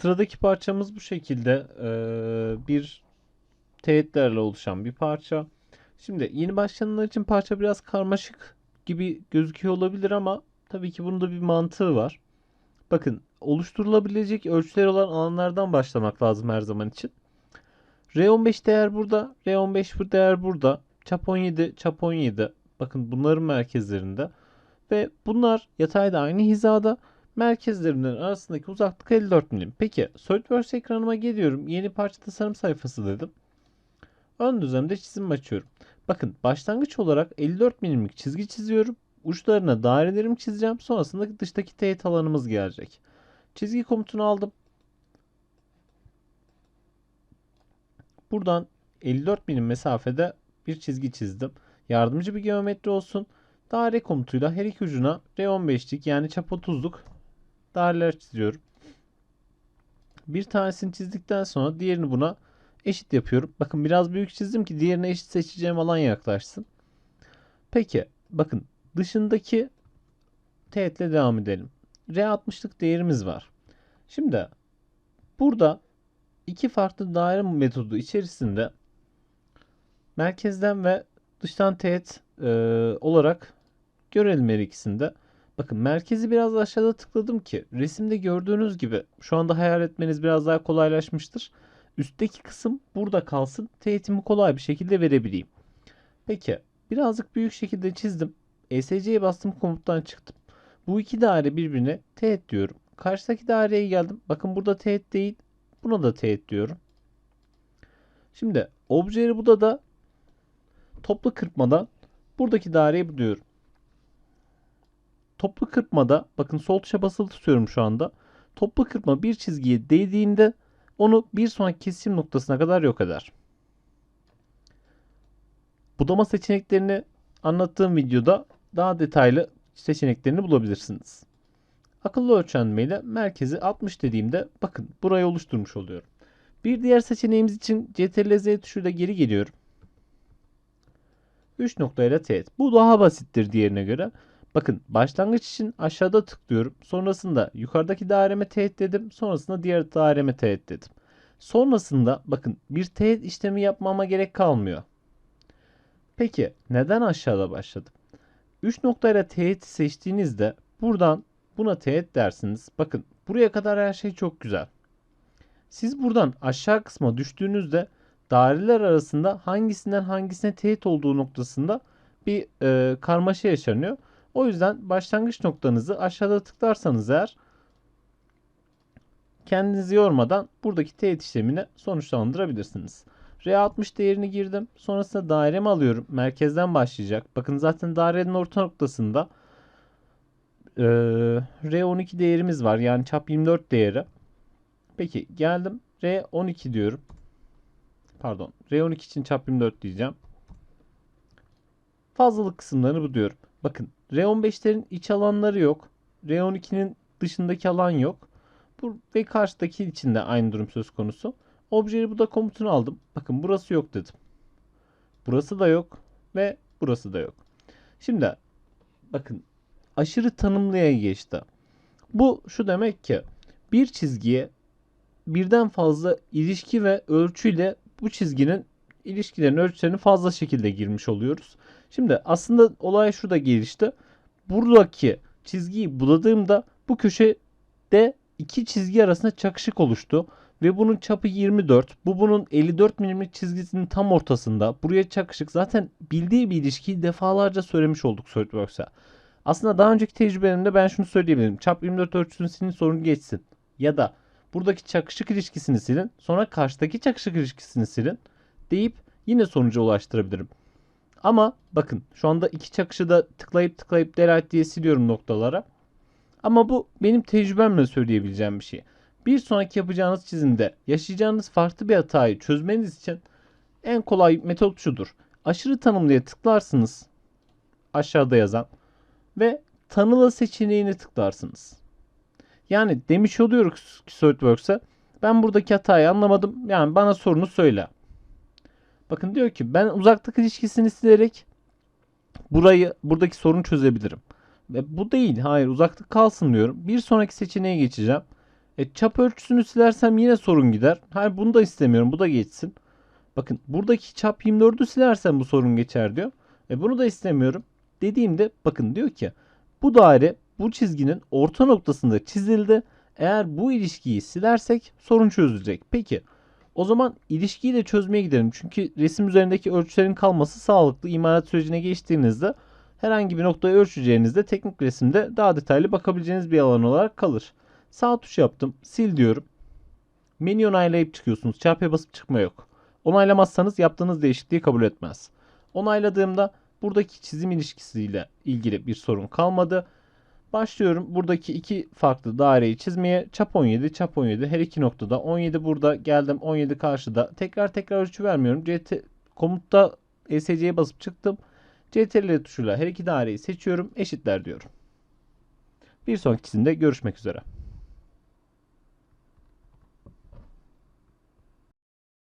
Sıradaki parçamız bu şekilde eee, bir teğetlerle oluşan bir parça. Şimdi yeni başlayanlar için parça biraz karmaşık gibi gözüküyor olabilir ama tabii ki bunun da bir mantığı var. Bakın oluşturulabilecek ölçüleri olan alanlardan başlamak lazım her zaman için. R15 değer burada, R15 bu değer burada. Çap 17, çap 17. Bakın bunların merkezlerinde. Ve bunlar yatayda aynı hizada. Merkezlerinden arasındaki uzaklık 54 milim. Peki SolidWorks ekranıma geliyorum. Yeni parça tasarım sayfası dedim. Ön düzlemde çizim açıyorum. Bakın başlangıç olarak 54 milimlik çizgi çiziyorum. Uçlarına dairelerimi çizeceğim. Sonrasında dıştaki teğet alanımız gelecek. Çizgi komutunu aldım. Buradan 54 milim mesafede bir çizgi çizdim. Yardımcı bir geometri olsun. Daire komutuyla her iki ucuna R15'lik yani çap 30'luk daireler çiziyorum. Bir tanesini çizdikten sonra diğerini buna eşit yapıyorum. Bakın biraz büyük çizdim ki diğerine eşit seçeceğim alan yaklaşsın. Peki bakın dışındaki teğetle devam edelim. R60'lık değerimiz var. Şimdi burada iki farklı daire metodu içerisinde merkezden ve dıştan teğet e, olarak görelim her ikisinde. Bakın merkezi biraz aşağıda tıkladım ki resimde gördüğünüz gibi şu anda hayal etmeniz biraz daha kolaylaşmıştır. Üstteki kısım burada kalsın. Teğetimi kolay bir şekilde verebileyim. Peki birazcık büyük şekilde çizdim. ESC'ye bastım komuttan çıktım. Bu iki daire birbirine teğet diyorum. Karşıdaki daireye geldim. Bakın burada teğet değil. Buna da teğet diyorum. Şimdi objeleri burada da toplu kırpmadan buradaki daireyi buluyorum. Toplu kırpmada bakın sol tuşa basılı tutuyorum şu anda. Toplu kırpma bir çizgiye değdiğinde onu bir sonraki kesim noktasına kadar yok eder. Budama seçeneklerini anlattığım videoda daha detaylı seçeneklerini bulabilirsiniz. Akıllı ölçenmeyle merkezi 60 dediğimde bakın burayı oluşturmuş oluyorum. Bir diğer seçeneğimiz için CTRL Z tuşuyla geri geliyorum. 3 noktayla teğet. Bu daha basittir diğerine göre. Bakın başlangıç için aşağıda tıklıyorum. Sonrasında yukarıdaki daireme teğet dedim. Sonrasında diğer daireme teğet dedim. Sonrasında bakın bir teğet işlemi yapmama gerek kalmıyor. Peki neden aşağıda başladım? 3 noktayla teğet seçtiğinizde buradan buna teğet dersiniz. Bakın buraya kadar her şey çok güzel. Siz buradan aşağı kısma düştüğünüzde daireler arasında hangisinden hangisine teğet olduğu noktasında bir e, karmaşa yaşanıyor. O yüzden başlangıç noktanızı aşağıda tıklarsanız eğer kendinizi yormadan buradaki teğet işlemini sonuçlandırabilirsiniz. R60 değerini girdim. Sonrasında dairemi alıyorum. Merkezden başlayacak. Bakın zaten dairenin orta noktasında e, R12 değerimiz var. Yani çap 24 değeri. Peki geldim. R12 diyorum. Pardon. R12 için çap 24 diyeceğim. Fazlalık kısımlarını bu diyorum. Bakın R15'lerin iç alanları yok. R12'nin dışındaki alan yok. Bu ve karşıdaki içinde aynı durum söz konusu. Objeyi bu da komutunu aldım. Bakın burası yok dedim. Burası da yok ve burası da yok. Şimdi bakın aşırı tanımlıya geçti. Bu şu demek ki bir çizgiye birden fazla ilişki ve ölçüyle bu çizginin ilişkilerin ölçülerini fazla şekilde girmiş oluyoruz. Şimdi aslında olay şurada gelişti. Buradaki çizgiyi buladığımda bu köşede iki çizgi arasında çakışık oluştu. Ve bunun çapı 24. Bu bunun 54 milimlik çizgisinin tam ortasında. Buraya çakışık. Zaten bildiği bir ilişkiyi defalarca söylemiş olduk SolidWorks'a. Aslında daha önceki tecrübelerimde ben şunu söyleyebilirim. Çap 24 ölçüsünü silin sorun geçsin. Ya da buradaki çakışık ilişkisini silin. Sonra karşıdaki çakışık ilişkisini silin. Deyip yine sonuca ulaştırabilirim. Ama bakın şu anda iki çakışı da tıklayıp tıklayıp delete diye siliyorum noktalara. Ama bu benim tecrübemle söyleyebileceğim bir şey. Bir sonraki yapacağınız çizimde yaşayacağınız farklı bir hatayı çözmeniz için en kolay metot şudur. Aşırı tanımlıya tıklarsınız. Aşağıda yazan. Ve tanıla seçeneğini tıklarsınız. Yani demiş oluyoruz SolidWorks'a ben buradaki hatayı anlamadım. Yani bana sorunu söyle. Bakın diyor ki ben uzaklık ilişkisini silerek burayı buradaki sorunu çözebilirim. Ve bu değil. Hayır uzaklık kalsın diyorum. Bir sonraki seçeneğe geçeceğim. E, çap ölçüsünü silersem yine sorun gider. Hayır bunu da istemiyorum. Bu da geçsin. Bakın buradaki çap 24'ü silersem bu sorun geçer diyor. E, bunu da istemiyorum. Dediğimde bakın diyor ki bu daire bu çizginin orta noktasında çizildi. Eğer bu ilişkiyi silersek sorun çözülecek. Peki o zaman ilişkiyi de çözmeye gidelim. Çünkü resim üzerindeki ölçülerin kalması sağlıklı. İmalat sürecine geçtiğinizde herhangi bir noktayı ölçeceğinizde teknik resimde daha detaylı bakabileceğiniz bir alan olarak kalır. Sağ tuş yaptım. Sil diyorum. Menü onaylayıp çıkıyorsunuz. Çarpıya basıp çıkma yok. Onaylamazsanız yaptığınız değişikliği kabul etmez. Onayladığımda buradaki çizim ilişkisiyle ilgili bir sorun kalmadı. Başlıyorum buradaki iki farklı daireyi çizmeye. Çap 17, çap 17. Her iki noktada 17 burada geldim 17 karşıda. Tekrar tekrar ölçü vermiyorum. CT komutta ESC'ye basıp çıktım. CTRL tuşuyla her iki daireyi seçiyorum. Eşitler diyorum. Bir sonraki çizimde görüşmek üzere.